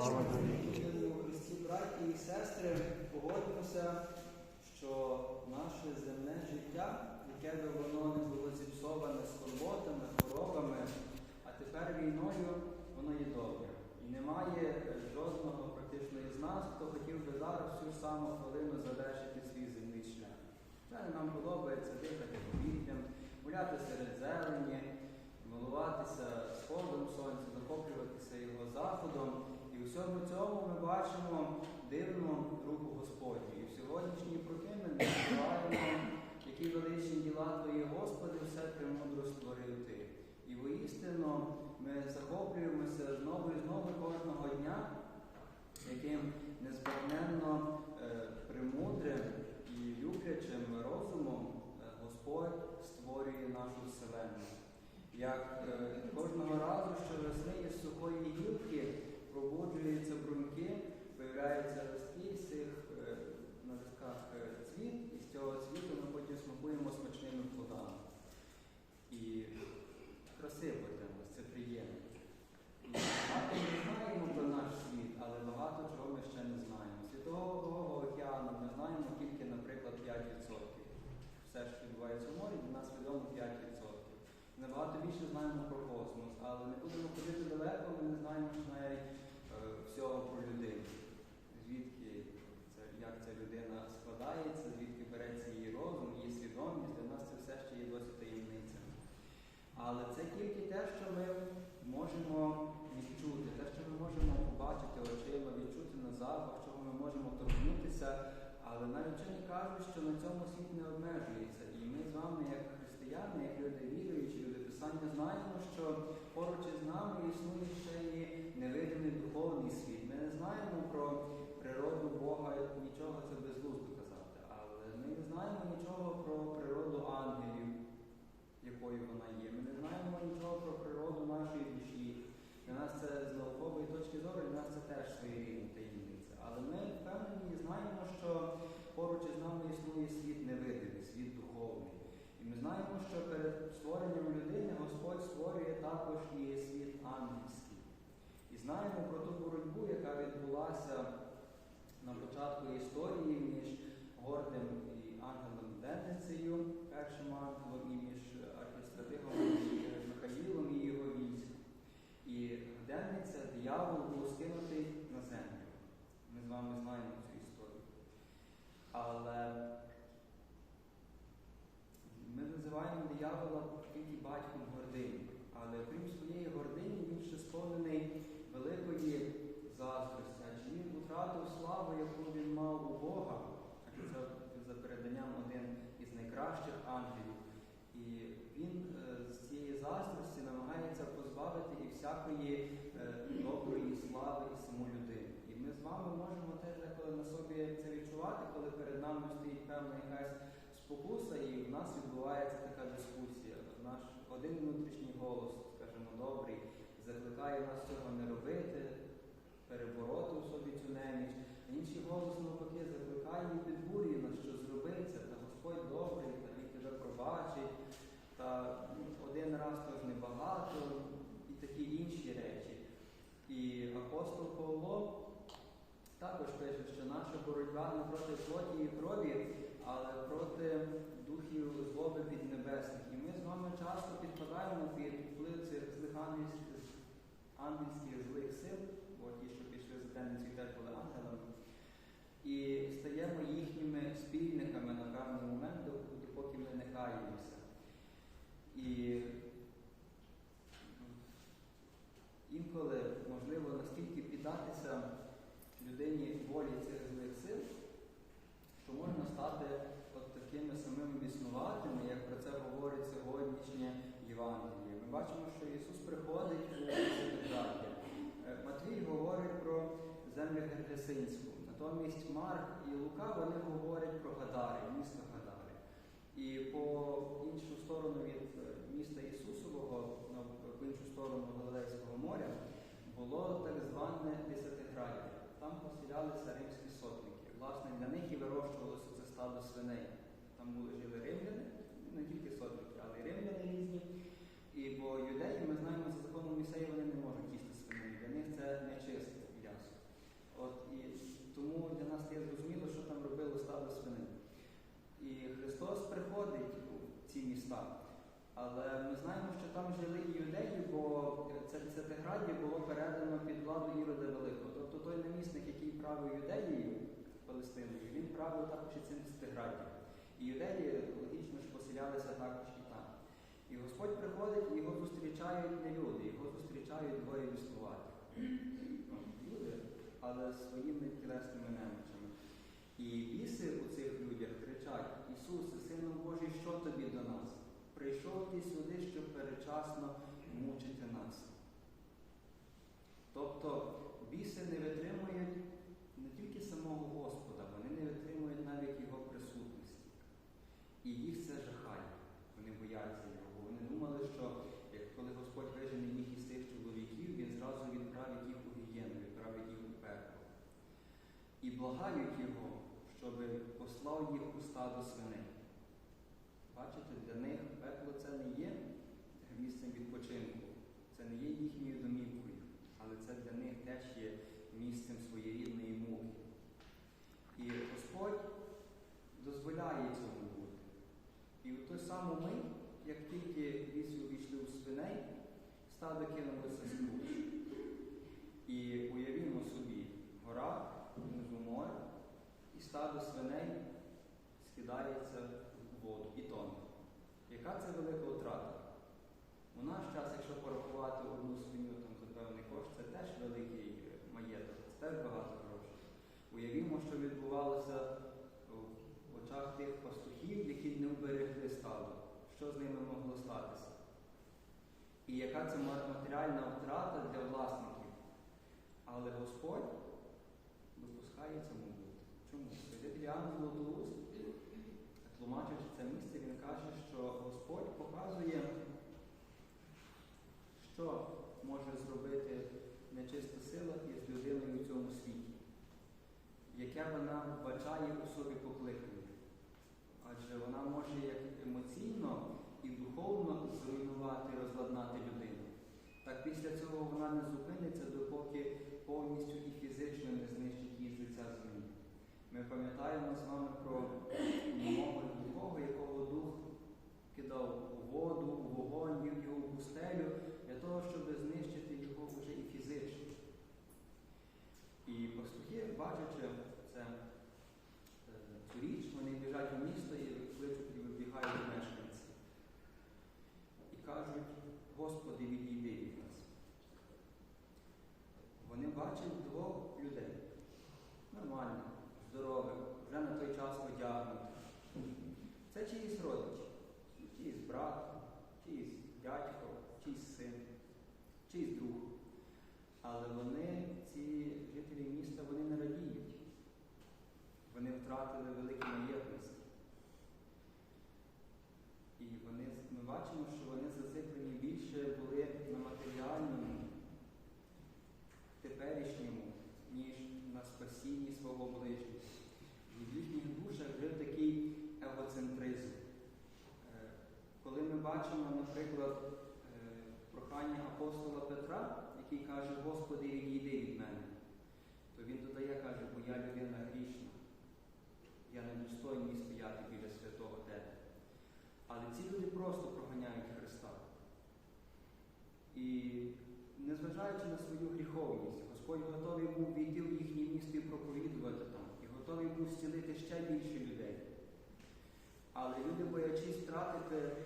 Слава браті і сестри, погодимося, що наше земне життя, яке би воно не було зіпсоване скорботами, хворобами, а тепер війною, воно є добре. І немає жодного практично із нас, хто хотів би зараз всю саму хвилину завершити свій земний шлях. Звичайно, нам подобається дихати повітрям, гуляти серед зелені, милуватися сходом сонця, захоплюватися його заходом. І всьому цьому ми бачимо дивну руку Господню. І в сьогоднішній прокини ми співаємо, які величні діла Твої, Господи, все премудро створив Ти. І воістину ми захоплюємося знову і знову кожного дня, яким незбагненно е, премудрим і люблячим розумом е, Господь створює нашу вселенну. Як е, кожного разу, що весни із сухої гілки пробуджуються бруньки, появляються ростки з е, на листках е, цвіт, і з цього цвіту ми потім смакуємо смачними плодами. І красиво нас, це приємно. Багато ми знаємо про наш світ, але багато чого ми ще не знаємо. Світового океану ми знаємо тільки, наприклад, 5%. Все, що відбувається в морі, для нас відомо 5%. Набагато більше знаємо про космос, але не будемо ходити далеко, ми не знаємо навіть е, всього про людину. Звідки це, як ця людина складається, звідки береться її розум, її свідомість, для нас це все ще є досить таємницями. Але це тільки те, що ми можемо відчути, те, що ми можемо побачити очима, відчути на запах, чого ми можемо торкнутися. Але навіть вчені кажуть, що на цьому світ не обмежується. І ми з вами, як християни, як люди віруючі, люди писання, знаємо, що поруч із нами існує ще і невидимий духовний світ. Ми не знаємо про природу Бога, нічого це безглуздо казати, але ми не знаємо нічого про природу ангелів, якою вона є. Ми не знаємо нічого про природу нашої душі. Для нас це з наукової точки зору, для нас це теж своєрідна таємниця. Але ми впевнені і знаємо, що поруч із нами існує світ невидимий, світ духовний. І ми знаємо, що перед створенням людини Господь створює також і світ ангельський. І знаємо про ту боротьбу, яка відбулася на початку історії між гордим і ангелом Денницею, першим ангелом, і між архістратигом Михаїлом і його військом. І Денниця, диявол, був скинутий на землю. Ми з вами знаємо цю історію. Але ми називаємо диявола тільки батьком гордині. Але крім своєї гордині, він ще сповнений великої заздрості. Адже він втратив славу, яку він мав у Бога, це за переданням один із найкращих ангелів. І він е, з цієї заздрості намагається позбавити і всякої е, доброї слави і саму людину. І ми з вами можемо теж деколи на собі це відчувати, коли перед нами стоїть певна якась спокуса, і в нас відбувається така дискусія. Наш один внутрішній голос, скажімо, добрий, закликає нас цього не робити, перебороти у собі цю неміч. А інший голос навпаки закликає і підбурює нас, що зробити це, та Господь добрий, та він тебе пробачить, та ну, один раз то ж небагато, і такі інші речі. І апостол Павло також пише, що наша боротьба не проти плоті і крові, але проти духів злоби піднебесних. І ми з вами часто підпадаємо під вплив цих злих ангельських, злих сил, бо ті, що пішли за темницю, теж були ангелами, і стаємо їхніми спільниками на певний момент, допоки ми не каємося. І інколи можливо настільки піддатися людині волі цих злих сил, що можна стати от такими самими біснуватими, як про це говорить сьогоднішнє Євангеліє. Ми бачимо, що Ісус приходить у Закарпаття. Матвій говорить про землю Геркесинську. Натомість Марк і Лука вони говорять про Гадари, місто Гадари. І по іншу сторону від е, міста Ісусового, по іншу сторону Галилейського моря, було так зване Десятиграддя там поселялися римські сотники. Власне, для них і вирощувалося це стадо свиней. Там були живі римляни, ну, не тільки сотники, але й римляни різні. І бо юдеї, ми знаємо, за законом місцеві вони не можуть їсти свиней. Для них це нечисте м'ясо. От, і Тому для нас є зрозуміло, що там робило стадо свини. І Христос приходить у ці міста. Але ми знаємо, що там жили і юдеї, бо це в Цятиграді було правив юдеєю Палестиною, він правив також і цим Стиграддям. І юдеї логічно ж поселялися також і там. І Господь приходить, і його зустрічають не люди, його зустрічають двоє віслуватих. Ну, Люди, але своїми тілесними немочами. І біси у цих людях кричать: Ісусе, Сину Божий, що тобі до нас? Прийшов ти сюди, щоб перечасно мучити нас. Тобто біси не витримують не тільки самого Господа, вони не витримують навіть Його присутності. І їх це жахає. Вони бояться його. Бо вони думали, що як коли Господь вижене їх із тих чоловіків, він зразу відправить їх у гієну, відправить їх у пекло. І благають його, щоб послав їх у стадо свиней. Бачите, для них пекло це не є місцем відпочинку, це не є їхньою домівкою, але це для них теж є місцем своєрідної муки. І Господь дозволяє цьому бути. І в той саму мить, як тільки віси увійшли у свиней, стадо кинулося з. І уявімо собі, гора, внизу море, і стадо свиней скидається в воду і тоне. Яка це велика втрата? У наш час, якщо порахувати одну свиню там, за певний кошт, це теж великий е, маєток, це теж багато грошей. Уявімо, що відбувалося в очах тих пастухів, які не вберегли стадо. Що з ними могло статися? І яка це матеріальна втрата для власників? Але Господь допускає цьому бути. Чому? Святитель Іоанн Златоуст, тлумачивши це місце, він каже, що Господь показує, що може зробити нечиста сила із людиною в цьому світі, яке вона вбачає у собі покликання. Адже вона може як емоційно і духовно зруйнувати, розладнати людину. Так після цього вона не зупиниться, допоки повністю і фізично не знищить її з лиця землі. Ми пам'ятаємо з вами про мого людського, якого дух кидав у воду, у вогонь, вів його пустелю, Kiedy walczy був зцілити ще більше людей. Але люди, боячись втратити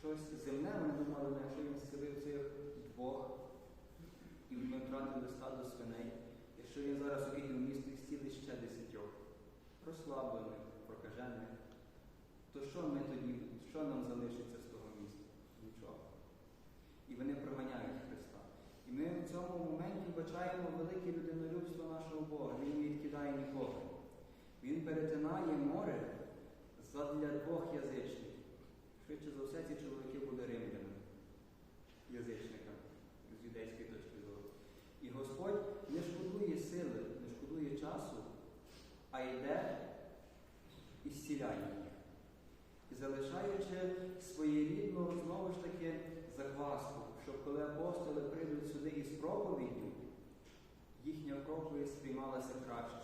щось земне, вони думали, ну, якщо він зцілив цих двох, і ми втратили стадо свиней, якщо він зараз увійде в місто зцілить ще десятьох, розслаблених, прокажених, то що ми тоді, що нам залишиться з того міста? Нічого. І вони проганяють Христа. І ми в цьому моменті бачаємо велике людинолюбство нашого Бога. Він не відкидає нікого. сприймалася краще,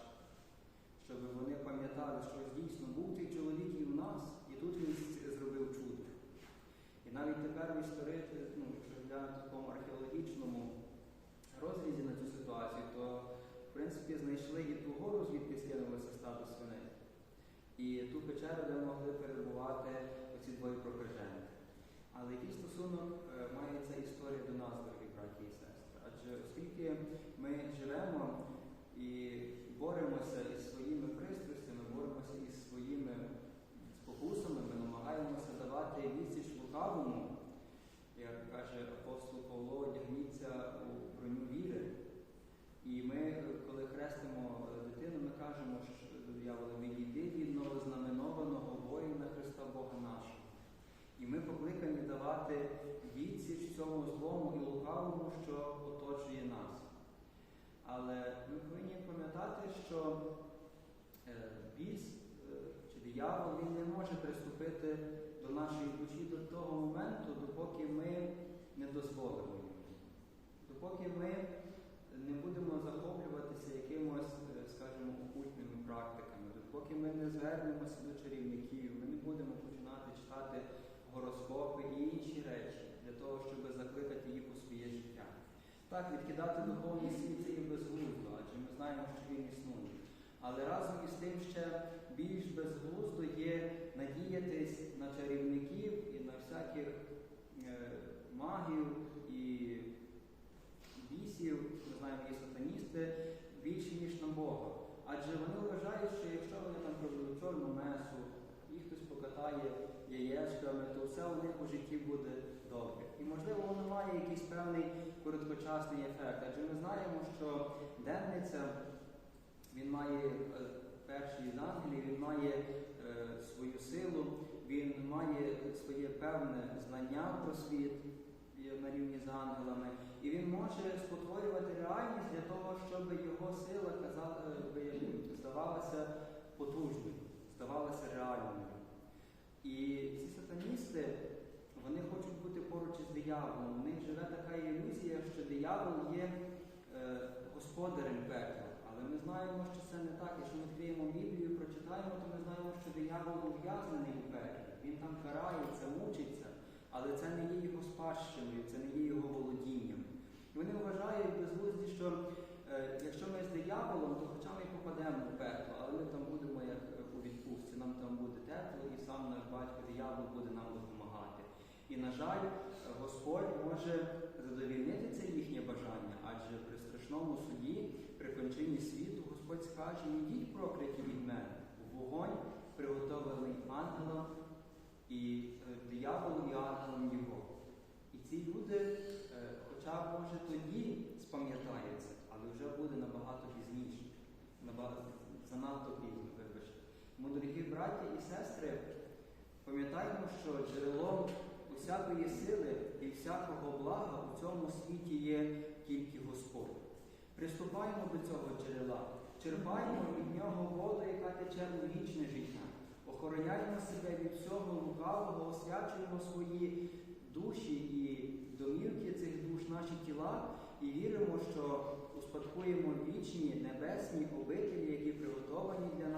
щоб вони пам'ятали, що дійсно був той чоловік і в нас, і тут він зробив чудо. І навіть тепер в історії, ну, якщо такому археологічному розрізі на цю ситуацію, то в принципі знайшли і ту гору, звідки скинулися стадо свиней, і ту печеру, де могли перебувати оці двоє прокажених. Але який стосунок е, має ця історія до нас, дорогі браті і сестри? Адже оскільки ми живемо і боремося із своїми пристрастями, боремося із своїми спокусами, ми намагаємося давати місяць лукавому, як каже апостол Павло, одягніться у броню віри. І ми, коли хрестимо дитину, ми кажемо, що до диявола відійди від новознаменованого воїна Христа Бога нашого. І ми покликані давати відсіч цьому злому і лукавому, що оточує нас. Але ми повинні пам'ятати, що е, біс е, чи диявол він не може приступити до нашої душі до того моменту, допоки ми не дозволимо йому. Допоки ми не будемо захоплюватися якимось, е, скажімо, окультними практиками, допоки ми не звернемося до чарівників, ми не будемо починати читати гороскопи і інші речі для того, щоб закликати їх у своє життя. Так, відкидати духовний світ це є безглуздо, адже ми знаємо, що він існує. Але разом із тим ще більш безглуздо є надіятись на чарівників і на всяких е, магів і бісів, ми знаємо, є сатаністи, більше, ніж на Бога. Адже вони вважають, що якщо вони там проведуть чорну месу, їх хтось покатає яєчками, то все у них у житті буде добре. І можливо воно має якийсь певний короткочасний ефект. Адже ми знаємо, що денниця він має е, перший із ангелів, він має е, свою силу, він має своє певне знання про світ на рівні з ангелами, і він може спотворювати реальність для того, щоб його сила казала, е, здавалася потужною, здавалася реальною. І ці сатаністи, вони хочуть бути поруч із дияволом. У них живе така ілюзія, що диявол є е, господарем пекла. Але ми знаємо, що це не так. Якщо ми відкриємо Біблію, прочитаємо, то ми знаємо, що диявол ув'язнений у пеклі. Він там карається, мучиться, але це не є його спадщиною, це не є його володінням. Вони вважають безглузді, що е, якщо ми з дияволом, то хоча ми попадемо в пекло, але ми там будемо як у відпустці, нам там буде тепло, і сам наш батько диявол буде нам допомагати. І, на жаль, Господь може задовільнити це їхнє бажання, адже при страшному суді, при кончині світу, Господь скаже, ідіть прокляті від мене, у вогонь, приготовлений ангелам і е, дияволу і ангелам його. І ці люди, е, хоча б може тоді спам'ятаються, але вже буде набагато пізніше, набагато занадто пізно, вибачте. Тому, дорогі браті і сестри, пам'ятаємо, що джерелом усякої сили і всякого блага у цьому світі є тільки Господь. Приступаємо до цього джерела, черпаємо від нього воду, яка тече у вічне життя. Охороняємо себе від всього лукавого, освячуємо свої душі і домівки цих душ, наші тіла, і віримо, що успадкуємо вічні небесні обителі, які приготовані для